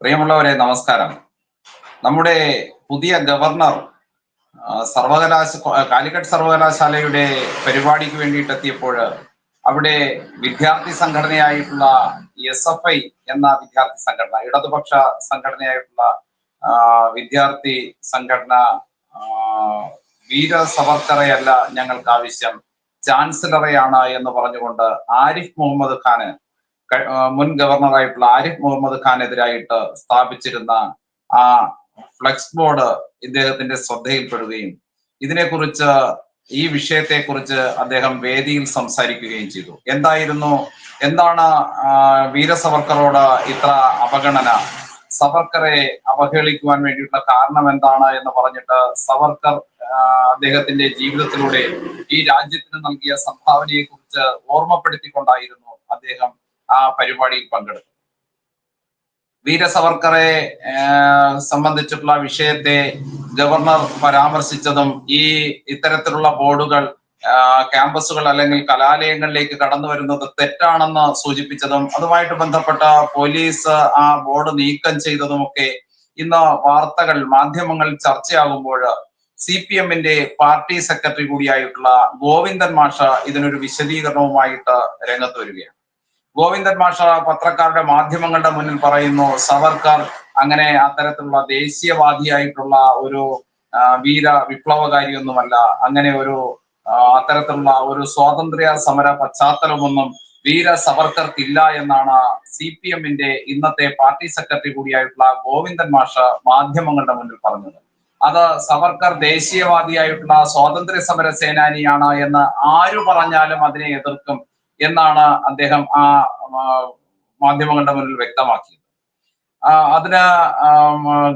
പ്രിയമുള്ളവരെ നമസ്കാരം. നമ്മുടെ പുതിയ ഗവർണർ സർവകലാശ കാലിക്കറ്റ് സർവകലാശാലയുടെ പരിപാടിക്ക് വേണ്ടിയിട്ട് എത്തിയപ്പോൾ അവിടെ വിദ്യാർത്ഥി സംഘടനയായിട്ടുള്ള എസ് എഫ് ഐ എന്ന വിദ്യാർത്ഥി സംഘടന ഇടതുപക്ഷ സംഘടനയായിട്ടുള്ള വിദ്യാർത്ഥി സംഘടന വീര സവർക്കറെയല്ല ഞങ്ങൾക്ക് ആവശ്യം ചാൻസലറെയാണ് എന്ന് പറഞ്ഞുകൊണ്ട് ആരിഫ് മുഹമ്മദ് ഖാന് മുൻ ഗവർണറായിട്ടുള്ള ആരിഫ് മുഹമ്മദ് ഖാനെതിരായിട്ട് സ്ഥാപിച്ചിരുന്ന ആ ഫ്ലെക്സ് ബോർഡ് ഇദ്ദേഹത്തിന്റെ ശ്രദ്ധയിൽപ്പെടുകയും ഇതിനെക്കുറിച്ച് ഈ വിഷയത്തെക്കുറിച്ച് അദ്ദേഹം വേദിയിൽ സംസാരിക്കുകയും ചെയ്തു. എന്തായിരുന്നു? എന്താണ് വീരസവർക്കറോട് വീര സവർക്കറോട് ഇത്ര അവഗണന? സവർക്കറെ അവഹേളിക്കുവാൻ വേണ്ടിയിട്ടുള്ള കാരണം എന്താണ് എന്ന് പറഞ്ഞിട്ട് സവർക്കർ അദ്ദേഹത്തിന്റെ ജീവിതത്തിലൂടെ ഈ രാജ്യത്തിന് നൽകിയ സംഭാവനയെ കുറിച്ച് ഓർമ്മപ്പെടുത്തിക്കൊണ്ടായിരുന്നു അദ്ദേഹം ആ പരിപാടിയിൽ പങ്കെടുത്തു. വീരസവർക്കറെ സംബന്ധിച്ചിട്ടുള്ള വിഷയത്തെ ഗവർണർ പരാമർശിച്ചതും ഈ ഇത്തരത്തിലുള്ള ബോർഡുകൾ ക്യാമ്പസുകൾ അല്ലെങ്കിൽ കലാലയങ്ങളിലേക്ക് കടന്നു വരുന്നത് തെറ്റാണെന്ന് സൂചിപ്പിച്ചതും അതുമായിട്ട് ബന്ധപ്പെട്ട പോലീസ് ആ ബോർഡ് നീക്കം ചെയ്തതുമൊക്കെ ഇന്ന് വാർത്തകൾ മാധ്യമങ്ങൾ ചർച്ചയാകുമ്പോൾ സി പി എമ്മിന്റെ പാർട്ടി സെക്രട്ടറി കൂടിയായിട്ടുള്ള ഗോവിന്ദൻ മാഷ ഇതിനൊരു വിശദീകരണവുമായിട്ട് രംഗത്ത് വരികയാണ്. ഗോവിന്ദൻ മാഷ പത്രക്കാരുടെ മാധ്യമങ്ങളുടെ മുന്നിൽ പറയുന്നു സവർക്കർ അങ്ങനെ അത്തരത്തിലുള്ള ദേശീയവാദിയായിട്ടുള്ള ഒരു വീര വിപ്ലവകാരിയൊന്നുമല്ല. അങ്ങനെ ഒരു അത്തരത്തിലുള്ള ഒരു സ്വാതന്ത്ര്യ സമര പശ്ചാത്തലമൊന്നും വീര സവർക്കർക്കില്ല എന്നാണ് സി പി എമ്മിന്റെ ഇന്നത്തെ പാർട്ടി സെക്രട്ടറി കൂടിയായിട്ടുള്ള ഗോവിന്ദൻ മാഷ മാധ്യമങ്ങളുടെ മുന്നിൽ പറഞ്ഞത്. അത് സവർക്കർ ദേശീയവാദിയായിട്ടുള്ള സ്വാതന്ത്ര്യ സമര സേനാനിയാണ് എന്ന് ആര് പറഞ്ഞാലും അതിനെ എതിർക്കും. എന്നാണ് അദ്ദേഹം ആ മാധ്യമങ്ങളുടെ മുന്നിൽ വ്യക്തമാക്കിയത്. അതിന്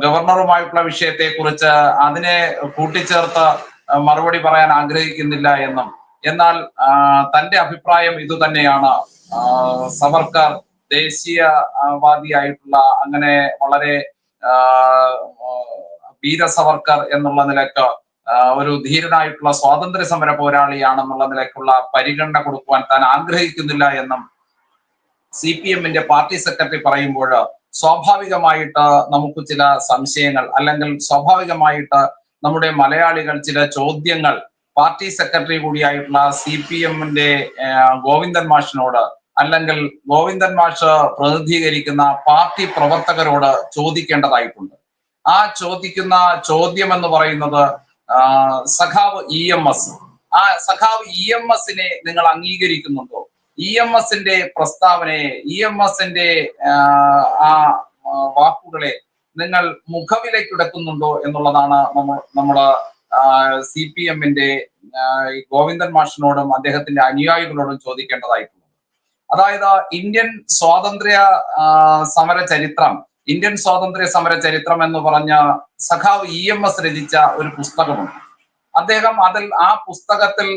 ഗവർണറുമായിട്ടുള്ള വിഷയത്തെ കുറിച്ച് അതിനെ കൂട്ടിച്ചേർത്ത് മറുപടി പറയാൻ ആഗ്രഹിക്കുന്നില്ല എന്നും എന്നാൽ തന്റെ അഭിപ്രായം ഇതുതന്നെയാണ് സവർക്കർ ദേശീയവാദിയായിട്ടുള്ള അങ്ങനെ വളരെ വീര സവർക്കർ എന്നുള്ള നിലയ്ക്ക് ഒരു ധീരനായിട്ടുള്ള സ്വാതന്ത്ര്യ സമര പോരാളിയാണെന്നുള്ള നിലയ്ക്കുള്ള പരിഗണന കൊടുക്കുവാൻ താൻ ആഗ്രഹിക്കുന്നില്ല എന്നും സി പി എമ്മിന്റെ പാർട്ടി സെക്രട്ടറി പറയുമ്പോൾ സ്വാഭാവികമായിട്ട് നമുക്ക് ചില സംശയങ്ങൾ അല്ലെങ്കിൽ സ്വാഭാവികമായിട്ട് നമ്മുടെ മലയാളികൾ ചില ചോദ്യങ്ങൾ പാർട്ടി സെക്രട്ടറി കൂടിയായിട്ടുള്ള സി പി എമ്മിന്റെ ഗോവിന്ദൻ മാഷിനോട് അല്ലെങ്കിൽ ഗോവിന്ദൻ മാഷ് പ്രതിനിധീകരിക്കുന്ന പാർട്ടി പ്രവർത്തകരോട് ചോദിക്കേണ്ടതായിട്ടുണ്ട്. ആ ചോദിക്കുന്ന ചോദ്യം എന്ന് പറയുന്നത് സഖാവ് ഇ എം എസ് ആ സഖാവ് ഇ എം എസിനെ നിങ്ങൾ അംഗീകരിക്കുന്നുണ്ടോ? ഇ എം എസിന്റെ പ്രസ്താവനയെ ഇ എം എസിന്റെ ആ വാക്കുകളെ നിങ്ങൾ മുഖവിലേക്കെടുക്കുന്നുണ്ടോ എന്നുള്ളതാണ് നമ്മൾ നമ്മൾ സി പി എമ്മിന്റെ ഗോവിന്ദൻ മാഷിനോടും അദ്ദേഹത്തിന്റെ അനുയായികളോടും ചോദിക്കേണ്ടതായിട്ടുള്ളത്. അതായത് ഇന്ത്യൻ സ്വാതന്ത്ര്യ സമര ചരിത്രം ഇന്ത്യൻ സ്വാതന്ത്ര്യ സമര ചരിത്രം എന്ന് പറഞ്ഞ സഖാവ് ഇ എം എസ് രചിച്ച ഒരു പുസ്തകമുണ്ട്. അദ്ദേഹം അതിൽ ആ പുസ്തകത്തിൽ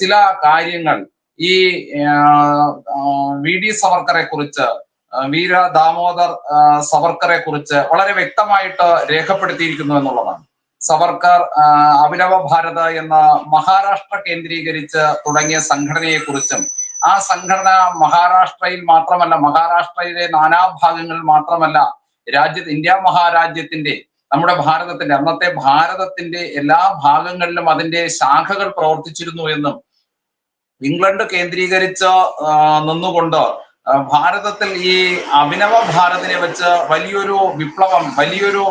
ചില കാര്യങ്ങൾ ഈ വി. ഡി. സവർക്കറെ കുറിച്ച് വീര ദാമോദർ സവർക്കറെ കുറിച്ച് വളരെ വ്യക്തമായിട്ട് രേഖപ്പെടുത്തിയിരിക്കുന്നു എന്നുള്ളതാണ്. സവർക്കർ അഭിനവ ഭാരത എന്ന മഹാരാഷ്ട്ര കേന്ദ്രീകരിച്ച് തുടങ്ങിയ സംഘടനയെ കുറിച്ചും ആ സംഘടന മഹാരാഷ്ട്രയിൽ മാത്രമല്ല മഹാരാഷ്ട്രയിലെ നാനാഭാഗങ്ങളിൽ മാത്രമല്ല രാജ്യ ഇന്ത്യ മഹാരാജ്യത്തിന്റെ നമ്മുടെ ഭാരതത്തിന്റെ അന്നത്തെ ഭാരതത്തിന്റെ എല്ലാ ഭാഗങ്ങളിലും അതിന്റെ ശാഖകൾ പ്രവർത്തിച്ചിരുന്നു എന്നും ഇംഗ്ലണ്ട് കേന്ദ്രീകരിച്ച് നിന്നുകൊണ്ട് ഭാരതത്തിൽ ഈ അഭിനവ ഭാരതിനെ വെച്ച് വലിയൊരു വിപ്ലവം വലിയൊരു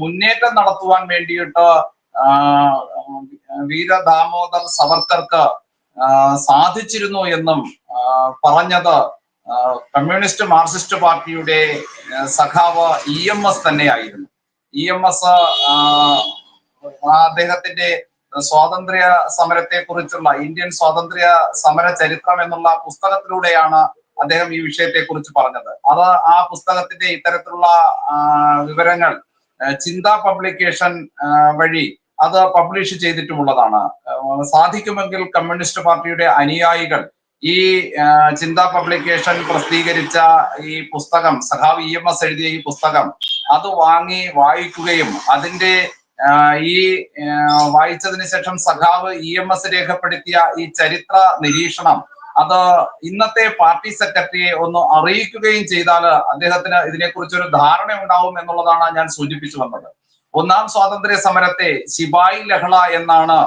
മുന്നേറ്റം നടത്തുവാൻ വേണ്ടിയിട്ട് വീര ദാമോദർ സവർക്കർക്ക് സാധിച്ചിരുന്നു എന്നും പറഞ്ഞത് കമ്മ്യൂണിസ്റ്റ് മാർക്സിസ്റ്റ് പാർട്ടിയുടെ സഖാവ് ഇ എം എസ് തന്നെയായിരുന്നു. ഇ എം എസ് അദ്ദേഹത്തിന്റെ സ്വാതന്ത്ര്യ സമരത്തെ കുറിച്ചുള്ള ഇന്ത്യൻ സ്വാതന്ത്ര്യ സമര ചരിത്രം എന്നുള്ള പുസ്തകത്തിലൂടെയാണ് അദ്ദേഹം ഈ വിഷയത്തെ കുറിച്ച് പറഞ്ഞത്. അത് ആ പുസ്തകത്തിന്റെ ഇത്തരത്തിലുള്ള വിവരങ്ങൾ ചിന്ത പബ്ലിക്കേഷൻ വഴി അത് പബ്ലിഷ് ചെയ്തിട്ടുമുള്ളതാണ്. സാധിക്കുമെങ്കിൽ കമ്മ്യൂണിസ്റ്റ് പാർട്ടിയുടെ അനുയായികൾ ഈ ചിന്താ പബ്ലിക്കേഷൻ പ്രസിദ്ധീകരിച്ച ഈ പുസ്തകം സഖാവ് ഇ എം എസ് എഴുതിയ ഈ പുസ്തകം അത് വാങ്ങി വായിക്കുകയും അതിന്റെ ഈ വായിച്ചതിന് ശേഷം സഖാവ് ഇ എം എസ് രേഖപ്പെടുത്തിയ ഈ ചരിത്ര നിരീക്ഷണം അത് ഇന്നത്തെ പാർട്ടി സെക്രട്ടറിയെ ഒന്ന് അറിയിക്കുകയും ചെയ്താൽ അദ്ദേഹത്തിന് ഇതിനെക്കുറിച്ച് ഒരു ധാരണ ഉണ്ടാവും എന്നുള്ളതാണ് ഞാൻ സൂചിപ്പിച്ചു വന്നത്. ഒന്നാം സ്വാതന്ത്ര്യ സമരത്തെ ശിപായി ലഹള എന്നാണ്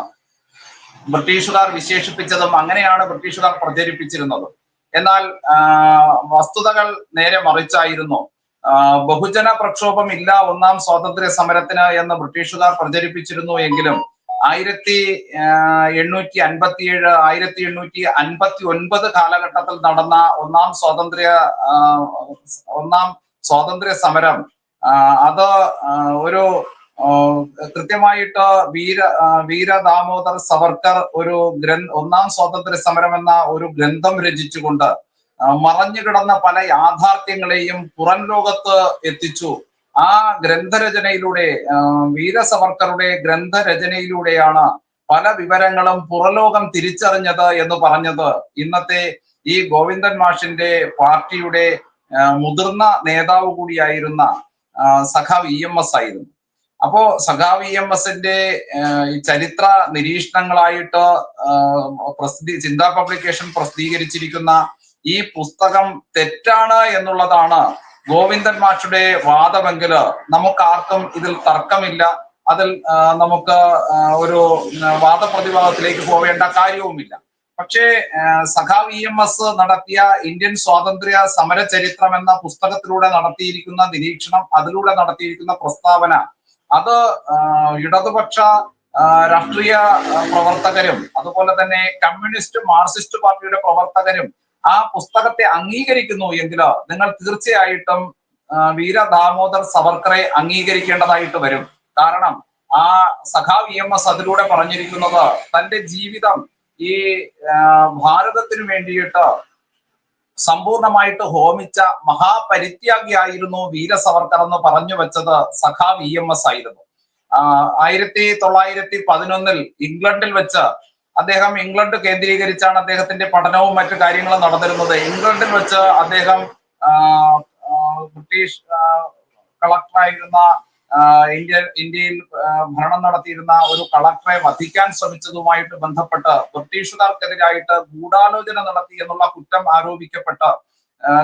ബ്രിട്ടീഷുകാർ വിശേഷിപ്പിച്ചതും അങ്ങനെയാണ് ബ്രിട്ടീഷുകാർ പ്രചരിപ്പിച്ചിരുന്നത്. എന്നാൽ വസ്തുതകൾ നേരെ മറിച്ചായിരുന്നു. ബഹുജന പ്രക്ഷോഭം ഇല്ല ഒന്നാം സ്വാതന്ത്ര്യ സമരത്തിന് എന്ന് ബ്രിട്ടീഷുകാർ പ്രചരിപ്പിച്ചിരുന്നു എങ്കിലും ആയിരത്തി എണ്ണൂറ്റി അൻപത്തിയേഴ് ആയിരത്തി എണ്ണൂറ്റി അൻപത്തി ഒൻപത് കാലഘട്ടത്തിൽ നടന്ന ഒന്നാം സ്വാതന്ത്ര്യ ഒന്നാം സ്വാതന്ത്ര്യ സമരം അത് ഒരു കൃത്യമായിട്ട് വീര വീര ദാമോദർ സവർക്കർ ഒരു ഗ്രന്ഥ ഒന്നാം സ്വാതന്ത്ര്യ സമരം എന്ന ഒരു ഗ്രന്ഥം രചിച്ചുകൊണ്ട് മറഞ്ഞു കിടന്ന പല യാഥാർത്ഥ്യങ്ങളെയും പുറം ലോകത്ത് എത്തിച്ചു. ആ ഗ്രന്ഥരചനയിലൂടെ വീര സവർക്കറുടെ ഗ്രന്ഥരചനയിലൂടെയാണ് പല വിവരങ്ങളും പുറലോകം തിരിച്ചറിഞ്ഞത് എന്ന് പറഞ്ഞത്. ഇന്നത്തെ ഈ ഗോവിന്ദൻ മാഷിന്റെ പാർട്ടിയുടെ മുതിർന്ന നേതാവ് കൂടിയായിരുന്ന സഖാവ് ഇ എം എസ് ആയിരുന്നു. അപ്പോ സഖാവ് ഇ എം എസിന്റെ ഈ ചരിത്ര നിരീക്ഷണങ്ങളായിട്ട് പ്രസിദ്ധി ചിന്താ പബ്ലിക്കേഷൻ പ്രസിദ്ധീകരിച്ചിരിക്കുന്ന ഈ പുസ്തകം തെറ്റാണ് എന്നുള്ളതാണ് ഗോവിന്ദൻ മാഷുടെ വാദമെങ്കിൽ നമുക്കാർക്കും ഇതിൽ തർക്കമില്ല. അതിൽ നമുക്ക് ഒരു വാദപ്രതിവാദത്തിലേക്ക് പോവേണ്ട കാര്യവുമില്ല. പക്ഷേ സഖാവ് ഇ എം എസ് നടത്തിയ ഇന്ത്യൻ സ്വാതന്ത്ര്യ സമര ചരിത്രം എന്ന പുസ്തകത്തിലൂടെ നടത്തിയിരിക്കുന്ന നിരീക്ഷണം അതിലൂടെ നടത്തിയിരിക്കുന്ന പ്രസ്താവന അത് ഇടതുപക്ഷ രാഷ്ട്രീയ പ്രവർത്തകരും അതുപോലെ തന്നെ കമ്മ്യൂണിസ്റ്റ് മാർക്സിസ്റ്റ് പാർട്ടിയുടെ പ്രവർത്തകരും ആ പുസ്തകത്തെ അംഗീകരിക്കുന്നു എങ്കിൽ നിങ്ങൾ തീർച്ചയായിട്ടും വീര ദാമോദർ സവർക്കറെ അംഗീകരിക്കേണ്ടതായിട്ട് വരും. കാരണം ആ സഖാവ് എം എസ് അതിലൂടെ പറഞ്ഞിരിക്കുന്നത് തന്റെ ജീവിതം ഈ ഭാരതത്തിന് വേണ്ടിയിട്ട് സമ്പൂർണമായിട്ട് ഹോമിച്ച മഹാപരിത്യാഗിയായിരുന്നു വീര സവർക്കർ എന്ന് പറഞ്ഞു വെച്ചത് സഖാവ് ഇ എം എസ് ആയിരുന്നു. ആയിരത്തി തൊള്ളായിരത്തി പതിനൊന്നിൽ ഇംഗ്ലണ്ടിൽ വെച്ച് അദ്ദേഹം ഇംഗ്ലണ്ട് കേന്ദ്രീകരിച്ചാണ് അദ്ദേഹത്തിന്റെ പഠനവും മറ്റു കാര്യങ്ങളും നടന്നിരുന്നത്. ഇംഗ്ലണ്ടിൽ വെച്ച് അദ്ദേഹം ബ്രിട്ടീഷ് കളക്ടറായിരുന്ന ഇന്ത്യ ഇന്ത്യയിൽ ഭരണം നടത്തിയിരുന്ന ഒരു കളക്ടറെ വധിക്കാൻ ശ്രമിച്ചതുമായിട്ട് ബന്ധപ്പെട്ട് ബ്രിട്ടീഷുകാർക്കെതിരായിട്ട് ഗൂഢാലോചന നടത്തി എന്നുള്ള കുറ്റം ആരോപിക്കപ്പെട്ട്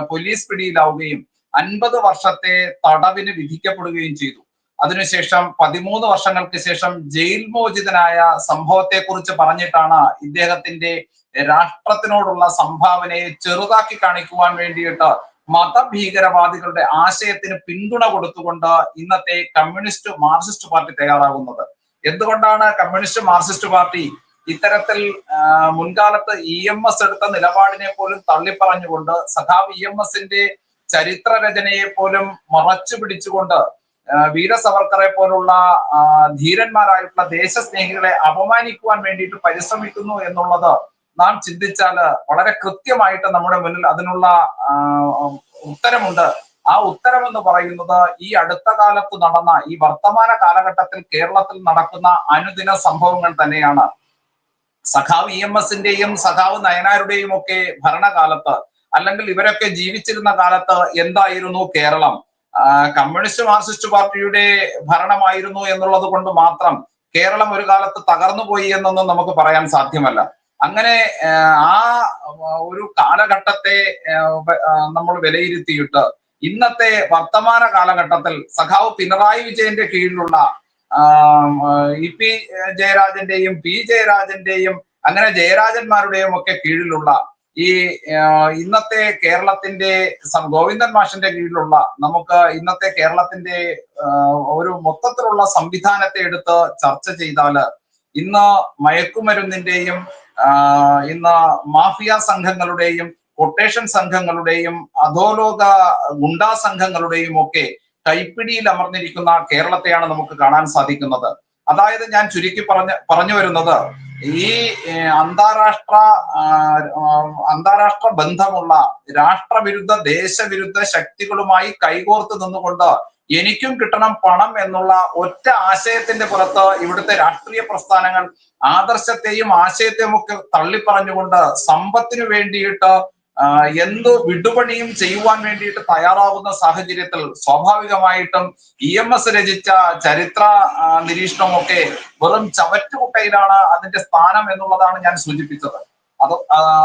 പോലീസ് പിടിയിലാവുകയും അൻപത് വർഷത്തെ തടവിന് വിധിക്കപ്പെടുകയും ചെയ്തു. അതിനുശേഷം പതിമൂന്ന് വർഷങ്ങൾക്ക് ശേഷം ജയിൽ മോചിതനായ സംഭവത്തെ കുറിച്ച് പറഞ്ഞിട്ടാണ് ഇദ്ദേഹത്തിന്റെ രാഷ്ട്രത്തിനോടുള്ള സംഭാവനയെ ചെറുതാക്കി കാണിക്കുവാൻ വേണ്ടിയിട്ട് മതഭീകരവാദികളുടെ ആശയത്തിന് പിന്തുണ കൊടുത്തുകൊണ്ട് ഇന്നത്തെ കമ്മ്യൂണിസ്റ്റ് മാർക്സിസ്റ്റ് പാർട്ടി തയ്യാറാകുന്നത്. എന്തുകൊണ്ടാണ് കമ്മ്യൂണിസ്റ്റ് മാർക്സിസ്റ്റ് പാർട്ടി ഇത്തരത്തിൽ മുൻകാലത്ത് ഇ എം എസ് എടുത്ത നിലപാടിനെ പോലും തള്ളിപ്പറഞ്ഞുകൊണ്ട് സഖാവ് ഇ എം എസിന്റെ ചരിത്ര രചനയെ പോലും മറച്ചു പിടിച്ചുകൊണ്ട് വീര സവർക്കറെ പോലുള്ള ധീരന്മാരായിട്ടുള്ള ദേശസ്നേഹികളെ അപമാനിക്കുവാൻ വേണ്ടിയിട്ട് പരിശ്രമിക്കുന്നു എന്നുള്ളത് നാം ചിന്തിച്ചാൽ വളരെ കൃത്യമായിട്ട് നമ്മുടെ മുന്നിൽ അതിനുള്ള ഉത്തരമുണ്ട്. ആ ഉത്തരം എന്ന് പറയുന്നത് ഈ അടുത്ത കാലത്ത് നടന്ന ഈ വർത്തമാന കാലഘട്ടത്തിൽ കേരളത്തിൽ നടക്കുന്ന അനുദിന സംഭവങ്ങൾ തന്നെയാണ്. സഖാവ് ഇ എം എസിന്റെയും സഖാവ് നയനാരുടെയും ഒക്കെ ഭരണകാലത്ത് അല്ലെങ്കിൽ ഇവരൊക്കെ ജീവിച്ചിരുന്ന കാലത്ത് എന്തായിരുന്നു കേരളം? കമ്മ്യൂണിസ്റ്റ് മാർക്സിസ്റ്റ് പാർട്ടിയുടെ ഭരണമായിരുന്നു എന്നുള്ളത് കൊണ്ട് മാത്രം കേരളം ഒരു കാലത്ത് തകർന്നു പോയി എന്നൊന്നും നമുക്ക് പറയാൻ സാധ്യമല്ല. അങ്ങനെ ആ, ഒരു കാലഘട്ടത്തെ നമ്മൾ വിലയിരുത്തിയിട്ട് ഇന്നത്തെ വർത്തമാന കാലഘട്ടത്തിൽ സഖാവ് പിണറായി വിജയന്റെ കീഴിലുള്ള ഇ പി ജയരാജന്റെയും പി ജയരാജന്റെയും അങ്ങനെ ജയരാജന്മാരുടെയും ഒക്കെ കീഴിലുള്ള ഈ ഇന്നത്തെ കേരളത്തിന്റെ ഗോവിന്ദൻ മാഷിന്റെ കീഴിലുള്ള നമുക്ക് ഇന്നത്തെ കേരളത്തിന്റെ ഒരു മൊത്തത്തിലുള്ള സംവിധാനത്തെ എടുത്ത് ചർച്ച ചെയ്താൽ ഇന്ന് മയക്കുമരുന്നിന്റെയും ഇന്ന് മാഫിയ സംഘങ്ങളുടെയും കൊട്ടേഷൻ സംഘങ്ങളുടെയും അധോലോക ഗുണ്ടാ സംഘങ്ങളുടെയും ഒക്കെ കൈപ്പിടിയിൽ അമർന്നിരിക്കുന്ന കേരളത്തെയാണ് നമുക്ക് കാണാൻ സാധിക്കുന്നത്. അതായത് ഞാൻ ചുരുക്കി പറഞ്ഞ പറഞ്ഞു വരുന്നത് ഈ അന്താരാഷ്ട്ര അന്താരാഷ്ട്ര ബന്ധമുള്ള രാഷ്ട്രവിരുദ്ധ ദേശവിരുദ്ധ ശക്തികളുമായി കൈകോർത്ത് നിന്നുകൊണ്ട് എനിക്കും കിട്ടണം പണം എന്നുള്ള ഒറ്റ ആശയത്തിന്റെ പുറത്ത് ഇവിടുത്തെ രാഷ്ട്രീയ പ്രസ്ഥാനങ്ങൾ ആദർശത്തെയും ആശയത്തെയും ഒക്കെ തള്ളിപ്പറഞ്ഞുകൊണ്ട് സമ്പത്തിനു വേണ്ടിയിട്ട് എന്തു വിടുപണിയും ചെയ്യുവാൻ വേണ്ടിയിട്ട് തയ്യാറാവുന്ന സാഹചര്യത്തിൽ സ്വാഭാവികമായിട്ടും ഇ എം എസ് രചിച്ച ചരിത്ര നിരീക്ഷണമൊക്കെ വെറും ചവറ്റുകുട്ടയിലാണ് അതിന്റെ സ്ഥാനം എന്നുള്ളതാണ് ഞാൻ സൂചിപ്പിച്ചത്. അത്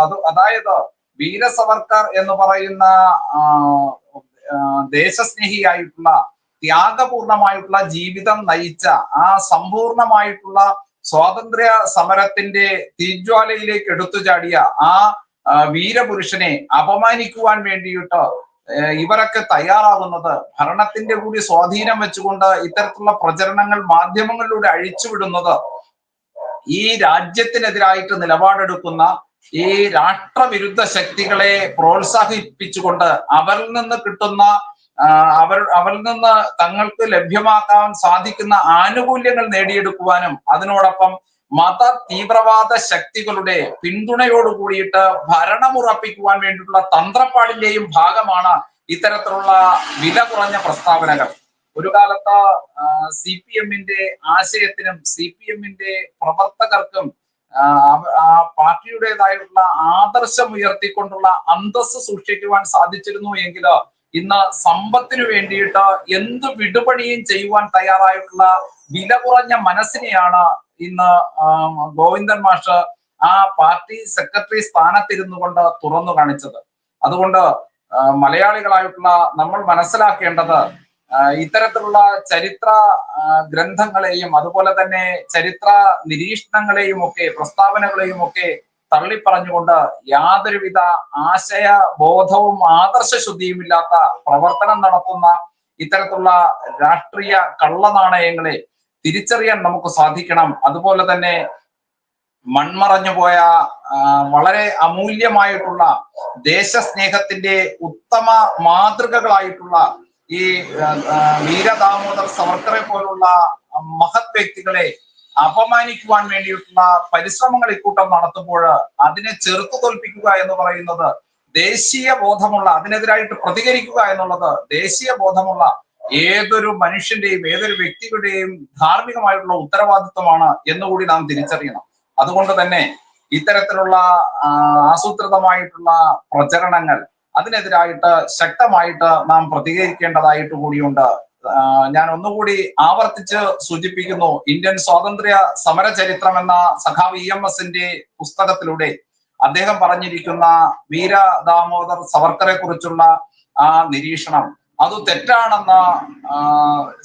അത് അതായത് വീരസവർക്കർ എന്ന് പറയുന്ന ദേശസ്നേഹിയായിട്ടുള്ള ത്യാഗപൂർണമായിട്ടുള്ള ജീവിതം നയിച്ച ആ സമ്പൂർണമായിട്ടുള്ള സ്വാതന്ത്ര്യ സമരത്തിന്റെ തീജ്വാലയിലേക്ക് എടുത്തു ചാടിയ ആ വീരപുരുഷനെ അപമാനിക്കുവാൻ വേണ്ടിയിട്ട് ഇവരൊക്കെ തയ്യാറാകുന്നത് ഭരണത്തിന്റെ കൂടി സ്വാധീനം വെച്ചുകൊണ്ട് ഇത്തരത്തിലുള്ള പ്രചരണങ്ങൾ മാധ്യമങ്ങളിലൂടെ അഴിച്ചുവിടുന്നത് ഈ രാജ്യത്തിനെതിരായിട്ട് നിലപാടെടുക്കുന്ന ഈ രാഷ്ട്രവിരുദ്ധ ശക്തികളെ പ്രോത്സാഹിപ്പിച്ചുകൊണ്ട് അവരിൽ നിന്ന് കിട്ടുന്ന അവർ അവരിൽ നിന്ന് തങ്ങൾക്ക് ലഭ്യമാക്കാൻ സാധിക്കുന്ന ആനുകൂല്യങ്ങൾ നേടിയെടുക്കുവാനും അതിനോടൊപ്പം മത തീവ്രവാദ ശക്തികളുടെ പിന്തുണയോട് കൂടിയിട്ട് ഭരണമുറപ്പിക്കുവാൻ വേണ്ടിയിട്ടുള്ള തന്ത്രപ്പാടിന്റെയും ഭാഗമാണ് ഇത്തരത്തിലുള്ള വില കുറഞ്ഞ പ്രസ്താവനകൾ. ഒരു കാലത്ത് സി പി എമ്മിന്റെ ആശയത്തിനും സി പി എമ്മിന്റെ പ്രവർത്തകർക്കും ആ, പാർട്ടിയുടേതായിട്ടുള്ള ആദർശം ഉയർത്തിക്കൊണ്ടുള്ള അന്തസ് സൂക്ഷിക്കുവാൻ സാധിച്ചിരുന്നു എങ്കിൽ ഇന്ന് സമ്പത്തിനു വേണ്ടിയിട്ട് എന്ത് വിടുപണിയും ചെയ്യുവാൻ തയ്യാറായിട്ടുള്ള വില കുറഞ്ഞ മനസ്സിനെയാണ് ഇന്ന് ഗോവിന്ദൻ മാഷ് ആ പാർട്ടി സെക്രട്ടറി സ്ഥാനത്തിരുന്നു കൊണ്ട് തുറന്നു കാണിച്ചത്. അതുകൊണ്ട് മലയാളികളായിട്ടുള്ള നമ്മൾ മനസ്സിലാക്കേണ്ടത് ഇത്തരത്തിലുള്ള ചരിത്ര ഗ്രന്ഥങ്ങളെയും അതുപോലെ തന്നെ ചരിത്ര നിരീക്ഷണങ്ങളെയും ഒക്കെ പ്രസ്താവനകളെയും ഒക്കെ തള്ളിപ്പറഞ്ഞുകൊണ്ട് യാതൊരുവിധ ആശയ ബോധവും ആദർശ ശുദ്ധിയും ഇല്ലാത്ത പ്രവർത്തനം നടത്തുന്ന ഇത്തരത്തിലുള്ള രാഷ്ട്രീയ കള്ളനാണയങ്ങളെ തിരിച്ചറിയാൻ നമുക്ക് സാധിക്കണം. അതുപോലെ തന്നെ മൺമറഞ്ഞു പോയ വളരെ അമൂല്യമായിട്ടുള്ള ദേശസ്നേഹത്തിന്റെ ഉത്തമ മാതൃകകളായിട്ടുള്ള ഈ വീര ദാമോദർ സവർക്കറെ പോലുള്ള മഹത് വ്യക്തികളെ അപമാനിക്കുവാൻ വേണ്ടിയിട്ടുള്ള പരിശ്രമങ്ങൾ ഇക്കൂട്ടം നടത്തുമ്പോൾ അതിനെ ചെറുത്തു തോൽപ്പിക്കുക എന്ന് പറയുന്നത് ദേശീയ ബോധമുള്ള അതിനെതിരായിട്ട് പ്രതികരിക്കുക എന്നുള്ളത് ദേശീയ ബോധമുള്ള ഏതൊരു മനുഷ്യന്റെയും ഏതൊരു വ്യക്തിയുടെയും ധാർമ്മികമായിട്ടുള്ള ഉത്തരവാദിത്വമാണ് എന്നുകൂടി നാം തിരിച്ചറിയണം. അതുകൊണ്ട് തന്നെ ഇത്തരത്തിലുള്ള ആസൂത്രിതമായിട്ടുള്ള പ്രചരണങ്ങൾ അതിനെതിരായിട്ട് ശക്തമായിട്ട് നാം പ്രതികരിക്കേണ്ടതായിട്ട് കൂടിയുണ്ട്. ഞാൻ ഒന്നുകൂടി ആവർത്തിച്ച് സൂചിപ്പിക്കുന്നു. ഇന്ത്യൻ സ്വാതന്ത്ര്യ സമര ചരിത്രം എന്ന സഖാവ് ഇ എം എസിന്റെ പുസ്തകത്തിലൂടെ അദ്ദേഹം പറഞ്ഞിരിക്കുന്ന വീര ദാമോദർ സവർക്കറെ കുറിച്ചുള്ള ആ നിരീക്ഷണം. അത് തെറ്റാണെന്ന്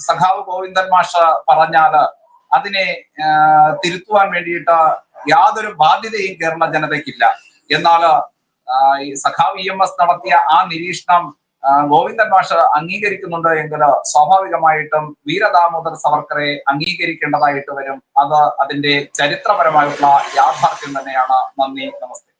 സഖാവ് ഗോവിന്ദൻ മാഷ് പറഞ്ഞാൽ അതിനെ തിരുത്തുവാൻ വേണ്ടിയിട്ട് യാതൊരു ബാധ്യതയും കേരള ജനതയ്ക്കില്ല. എന്നാൽ ഈ സഖാവ് ഇ എം എസ് നടത്തിയ ആ നിരീക്ഷണം ഗോവിന്ദൻ മാഷ് അംഗീകരിക്കുന്നുണ്ട് എങ്കിൽ സ്വാഭാവികമായിട്ടും വീരദാമോദർ സവർക്കറെ അംഗീകരിക്കേണ്ടതായിട്ട് വരും. അത് അതിന്റെ ചരിത്രപരമായിട്ടുള്ള യാഥാർത്ഥ്യം തന്നെയാണ്. നന്ദി നമസ്തേ.